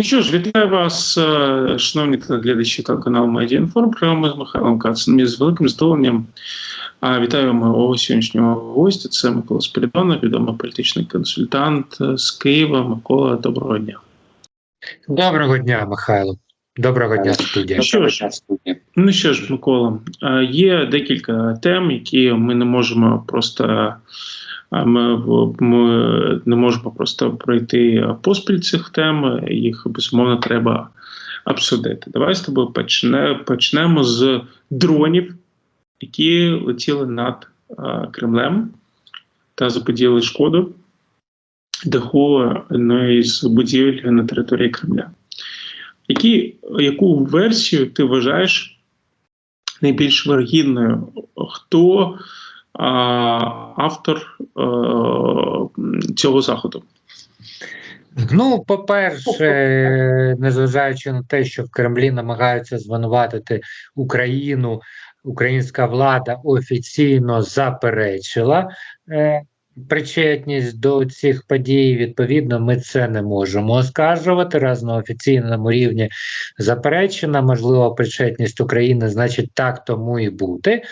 Ну що ж, вітаю вас, е, шановні телеглядачі телеканалу Медіаінформ. Прямо з Михайлом Кацем. І з великим задоволенням вітаю мого сьогоднішнього гостя. Це Микола Спиридонов, відомий політичний консультант з Києва. Микола, доброго дня. Доброго дня, Михайло. Доброго дня, студія. Ну що ж, ну що ж, Микола, е, є декілька тем, які ми не можемо просто. Ми, ми не можемо просто пройти поспіль цих тем, їх безумовно треба обсудити. Давай з тобою почне, почнемо з дронів, які летіли над а, Кремлем та заподіяли шкоду даху одної із будівель на території Кремля. Які, яку версію ти вважаєш найбільш вергідною? Хто автор цього заходу? Ну, по-перше, незважаючи на те, що в Кремлі намагаються звинуватити Україну, українська влада офіційно заперечила е, причетність до цих подій. Відповідно, ми це не можемо оскаржувати. Раз на офіційному рівні заперечена, можливо, причетність України, значить, так тому і бути.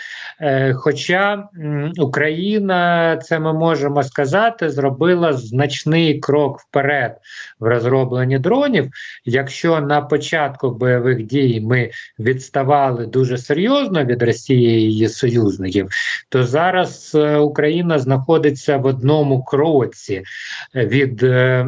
Е, Хоча м, Україна, це ми можемо сказати, зробила значний крок вперед в розробленні дронів. Якщо на початку бойових дій ми відставали дуже серйозно від Росії і її союзників, то зараз е, Україна знаходиться в одному кроці від е,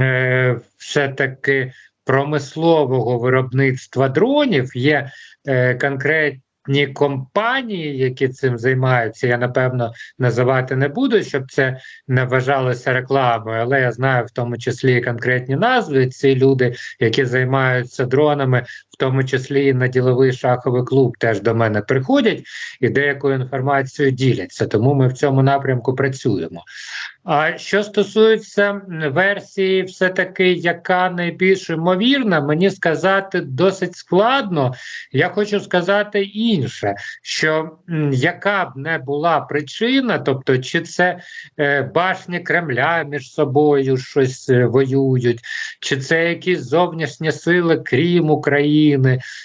е, все-таки промислового виробництва дронів. Є е, конкретні компанії, які цим займаються. Я напевно називати не буду, щоб це не вважалося рекламою, але я знаю в тому числі конкретні назви. Ці люди, які займаються дронами, в тому числі і на діловий шаховий клуб, теж до мене приходять і деякою інформацією діляться. Тому ми в цьому напрямку працюємо. А що стосується версії, все таки, яка найбільш ймовірна, мені сказати досить складно. Я хочу сказати інше, що яка б не була причина, тобто, чи це е, башні Кремля між собою щось е, воюють, чи це якісь зовнішні сили, крім України,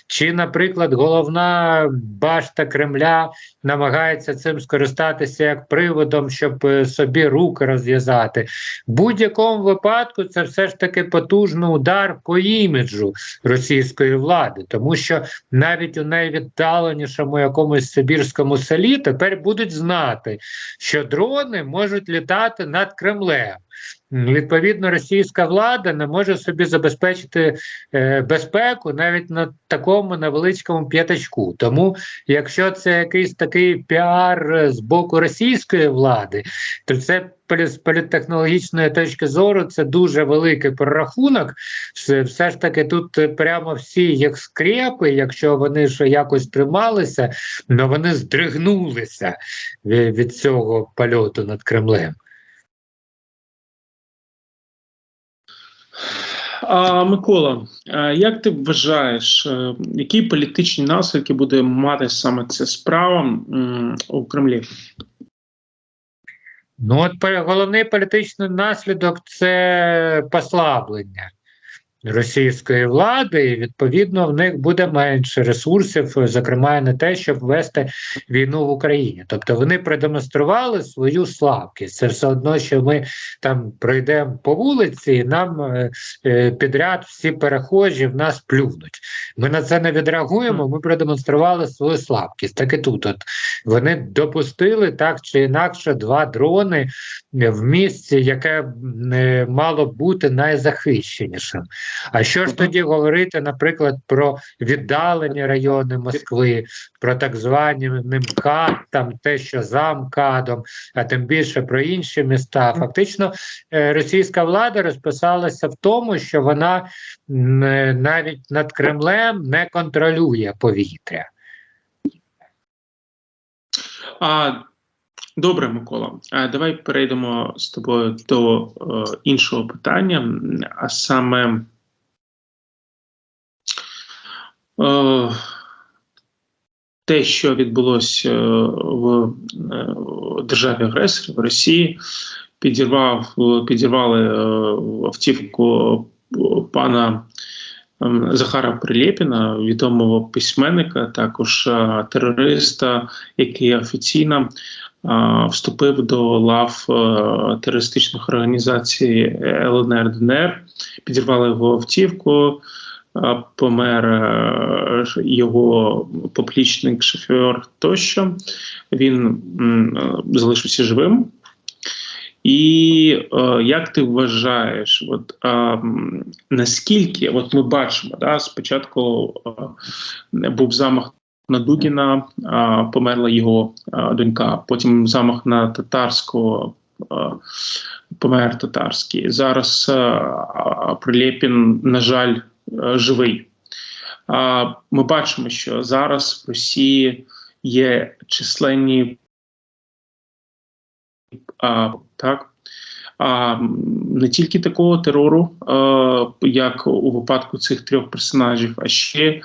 чи, наприклад, головна башта Кремля намагається цим скористатися як приводом, щоб е, собі руки розв'язати. В будь-якому випадку це все ж таки потужний удар по іміджу російської влади, тому що навіть у найвіддаленішому якомусь сибірському селі тепер будуть знати, що дрони можуть літати над Кремлем. Відповідно, російська влада не може собі забезпечити е, безпеку навіть на такому невеличкому п'ятачку. Тому, якщо це якийсь такий піар е, з боку російської влади, то це з політтехнологічної точки зору це дуже великий прорахунок. Все, ж таки, тут е, прямо всі як скрепи, якщо вони ще якось трималися, але вони здригнулися від цього польоту над Кремлем. А, Микола, як ти вважаєш, е, які політичні наслідки буде мати саме ця справа у Кремлі? Ну, от головний політичний наслідок це послаблення російської влади, і відповідно в них буде менше ресурсів, зокрема на те, щоб вести війну в Україні. Тобто вони продемонстрували свою слабкість. Це все одно, що ми там пройдемо по вулиці, і нам е, е, підряд всі перехожі в нас плюнуть. Ми на це не відреагуємо. Ми продемонстрували свою слабкість. Так і тут от вони допустили так чи інакше два дрони в місці, яке е, мало бути найзахищенішим. А що ж тоді говорити, наприклад, про віддалені райони Москви, про так звані МКАД, там те, що за МКАДом, а тим більше про інші міста. Фактично, е, російська влада розписалася в тому, що вона е, навіть над Кремлем не контролює повітря. А, добре, Микола. А, давай перейдемо з тобою до е, іншого питання, а саме. Е, те, що відбулося е, в е, державі агресорі в Росії, підірвав підірвали е, автівку пана ем, Захара Прилєпіна, відомого письменника, також е, терориста, який офіційно е, вступив до лав е, терористичних організацій ЛНР ДНР, підірвали його автівку. Помер е, його поплічник, шофер тощо. Він е, залишився живим. І е, як ти вважаєш, от е, наскільки от ми бачимо, да, спочатку е, був замах на Дугіна, е, померла його е, донька, потім замах на татарського. е, Помер татарський. Зараз е, Прилєпін, на жаль, живий. Ми бачимо, що зараз в Росії є численні так, не тільки такого терору, як у випадку цих трьох персонажів, а ще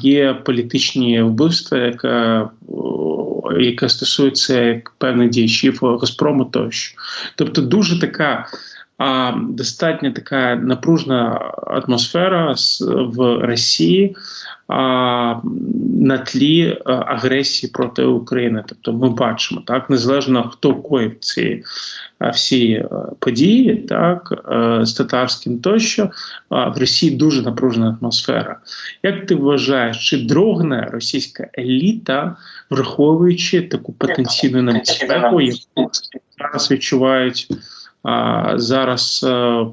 є політичні вбивства, яке, яке стосується певних діячів Газпрому тощо. Тобто дуже така. А достатньо така напружена атмосфера в Росії а, на тлі агресії проти України. Тобто, ми бачимо так, незалежно хто коїв ці всі е, події, так е, з татарським тощо а, в Росії дуже напружена атмосфера. Як ти вважаєш, чи дрогне російська еліта, враховуючи таку потенційну небезпеку, яку зараз відчувають? А зараз е,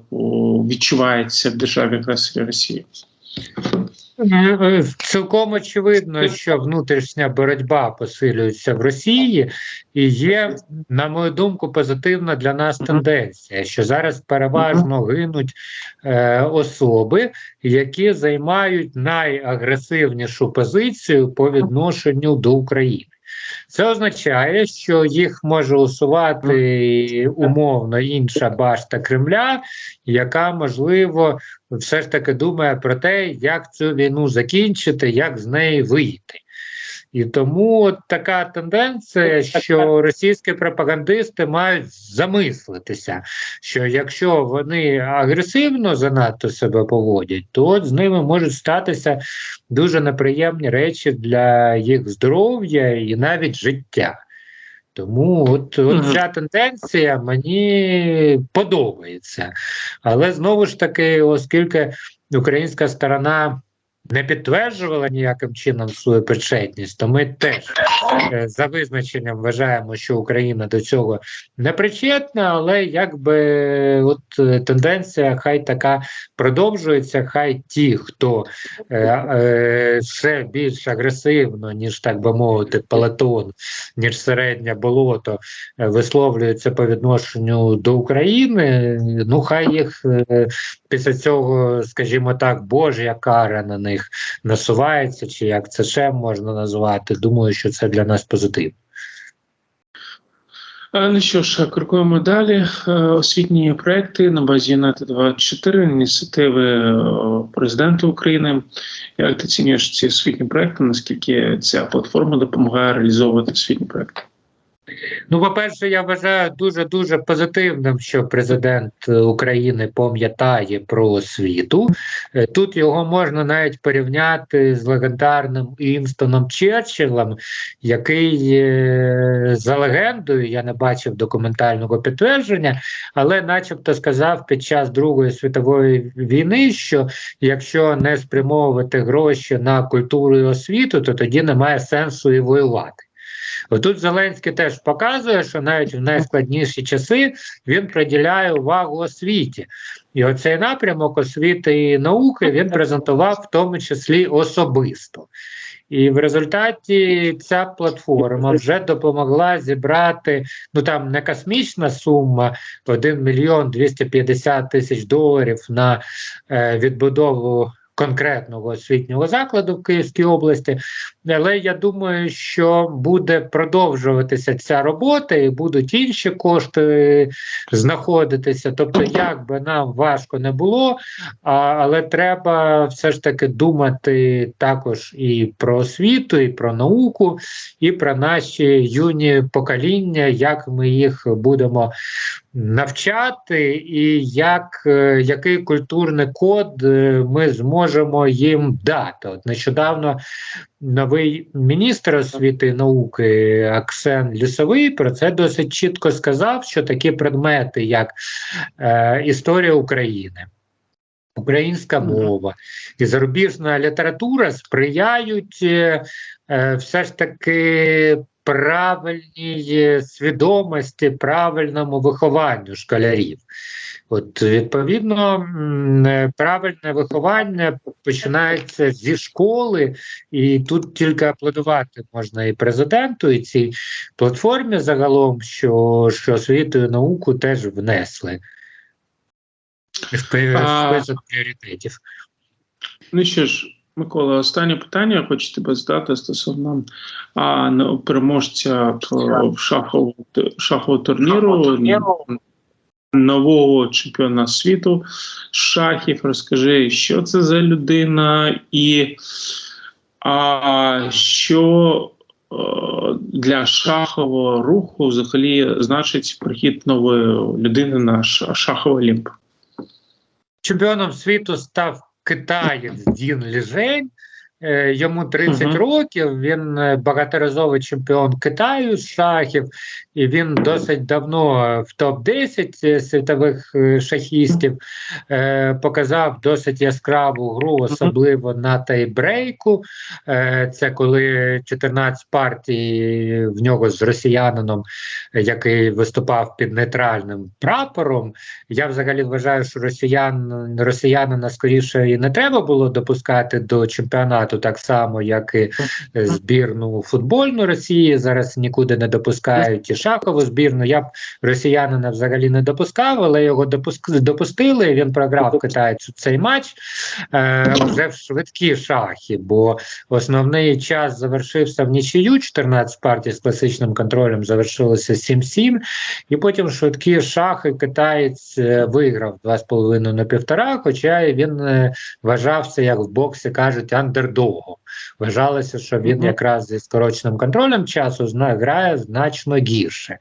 відчувається в державі агресорі Росії. Е, Цілком очевидно, що внутрішня боротьба посилюється в Росії, і є, на мою думку, позитивна для нас тенденція, що зараз переважно гинуть е, особи, які займають найагресивнішу позицію по відношенню до України. Це означає, що їх може усувати умовно інша башта Кремля, яка можливо все ж таки думає про те, як цю війну закінчити, як з неї вийти. І тому от така тенденція, що російські пропагандисти мають замислитися, що якщо вони агресивно занадто себе поводять, то от з ними можуть статися дуже неприємні речі для їх здоров'я і навіть життя. Тому от, от ця тенденція мені подобається. Але знову ж таки, оскільки українська сторона не підтверджувала ніяким чином свою причетність, то ми теж е, за визначенням вважаємо, що Україна до цього не причетна, але якби от е, тенденція хай така продовжується, хай ті, хто е, е, ще більш агресивно, ніж так би мовити, пелетон, ніж середнє болото, е, висловлюються по відношенню до України. Ну хай їх е, після цього, скажімо так, Божя кара на них насувається, чи як це ще можна назвати. Думаю, що це для нас позитивно. Е, Ну що ж, крокуємо далі. Е, Освітні проекти на базі Юнайтед 24 ініціативи е, президента України. Як ти оцінюєш ці освітні проекти? Наскільки ця платформа допомагає реалізовувати освітні проекти? Ну, по-перше, я вважаю дуже дуже позитивним, що президент е, України пам'ятає про освіту. Е, Тут його можна навіть порівняти з легендарним Інстоном Черчиллем, який е, за легендою, я не бачив документального підтвердження, але начебто сказав під час Другої світової війни, що якщо не спрямовувати гроші на культуру і освіту, то тоді немає сенсу і воювати. Отут Зеленський теж показує, що навіть в найскладніші часи він приділяє увагу освіті. І оцей напрямок освіти і науки він презентував в тому числі особисто. І в результаті ця платформа вже допомогла зібрати ну там не космічна сума 1 мільйон 250 тисяч доларів на е, відбудову конкретного освітнього закладу в Київській області, але я думаю, що буде продовжуватися ця робота і будуть інші кошти знаходитися. Тобто, як би нам важко не було, але треба все ж таки думати також і про освіту, і про науку, і про наші юні покоління, як ми їх будемо навчати, і як, е, який культурний код е, ми зможемо їм дати. От нещодавно новий міністр освіти і науки Аксен Лісовий про це досить чітко сказав, що такі предмети, як е, історія України. Українська мова і зарубіжна література сприяють е, е, все ж таки правильній свідомості, правильному вихованню школярів. От, відповідно, правильне виховання починається зі школи, і тут тільки аплодувати можна і президенту, і цій платформі загалом, що, що освіту і науку теж внесли в список пріоритетів. Ну що ж, Микола, останнє питання я хочу тебе задати стосовно а, ну, переможця е, шахового, шахового турніру, нового чемпіона світу шахів. Розкажи, що це за людина і а, що е, для шахового руху взагалі значить прихід нової людини на ша- шаховий олімп. Чемпіоном світу став китаєць Дін Ліжень. Е, Йому 30 Мгм. років, він е, багаторазовий чемпіон Китаю з шахів, і він досить давно е, в топ-10 світових шахістів е, показав досить яскраву гру, особливо на тайбрейку. Е, Це коли 14 партій в нього з росіянином, який виступав під нейтральним прапором. Я взагалі вважаю, що росіян росіянина скоріше і не треба було допускати до чемпіонату, так само, як і е, збірну футбольну Росії. Зараз нікуди не допускають і шахову збірну. Я б росіянина взагалі не допускав, але його допуск... допустили. Він програв китайцю цей матч е, вже в швидкі шахи, бо основний час завершився в нічию. 14 партій з класичним контролем завершилося 7-7. І потім швидкі шахи китаєць е, виграв 2,5 на 1,5, хоча він е, вважався, як в боксі кажуть, андердогом. Вважалося, що він якраз зі скороченим контролем часу грає значно гірше.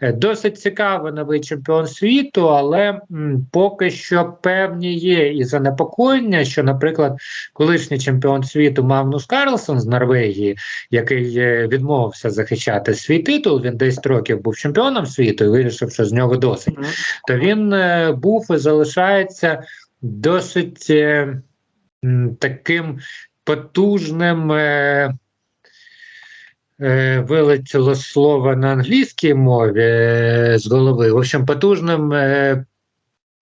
Е, Досить цікавий новий чемпіон світу, але м, поки що певні є і занепокоєння, що, наприклад, колишній чемпіон світу Магнус Карлсон з Норвегії, який е, відмовився захищати свій титул, він 10 років був чемпіоном світу і вирішив, що з нього досить то він е, був і залишається досить е, таким потужним. Е, е, Вилетіло слово на англійській мові е, з голови. В общем, потужним. Е,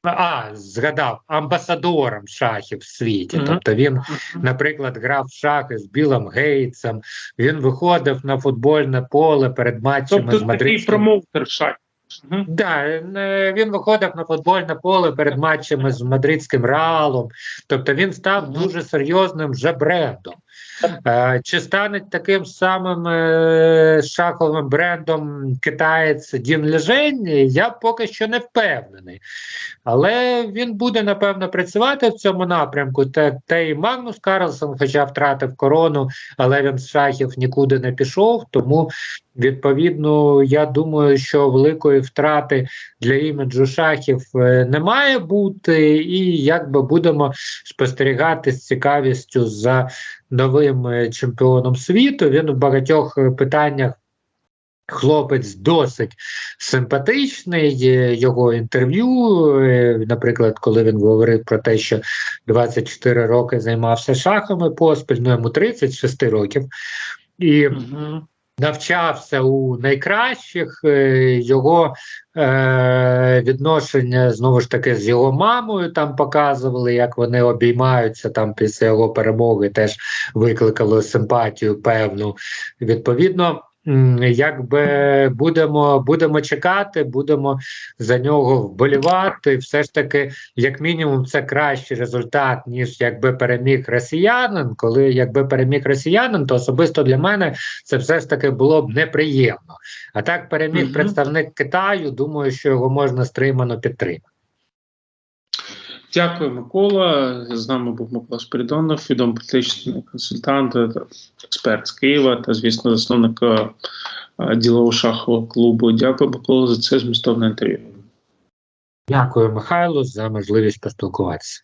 а, згадав амбасадором шахів в світі. Тобто він, наприклад, грав в шахи з Білом Гейтсом, він виходив на футбольне поле перед матчами Тобто з такий Мадридським промоутер шахів. Мгм. Да, е, він виходив на футбольне поле перед матчами з мадридським реалом. Тобто він став дуже серйозним вже брендом. Е, Чи стане таким самим е, шаховим брендом китаєць Дін Лежень, я поки що не впевнений. Але він буде, напевно, працювати в цьому напрямку. Та, та й Магнус Карлсон, хоча втратив корону, але він з шахів нікуди не пішов. Тому, відповідно, я думаю, що великої втрати для іміджу шахів е, не має бути, і якби будемо спостерігати з цікавістю за новим е, чемпіоном світу. Він в багатьох е, питаннях. Хлопець досить симпатичний. Його інтерв'ю, е, наприклад, коли він говорив про те, що 24 роки займався шахами поспіль, ну йому 36 років, і Мгм. Навчався у найкращих. е, Його е, відношення знову ж таки з його мамою там показували, як вони обіймаються там після його перемоги, теж викликало симпатію певну. Відповідно. Якби будемо будемо чекати, будемо за нього вболівати. Все ж таки, як мінімум, це кращий результат, ніж якби переміг росіянин. Коли якби переміг росіянин, то особисто для мене це все ж таки було б неприємно. А так переміг Мгм. представник Китаю. Думаю, що його можна стримано підтримати. Дякую, Микола. З нами був Микола Спірідонов, відомий політичний консультант, експерт з Києва та, звісно, засновник е, ділового шахового клубу. Дякую, Микола, за це змістовне інтерв'ю. Дякую, Михайло, за можливість поспілкуватися.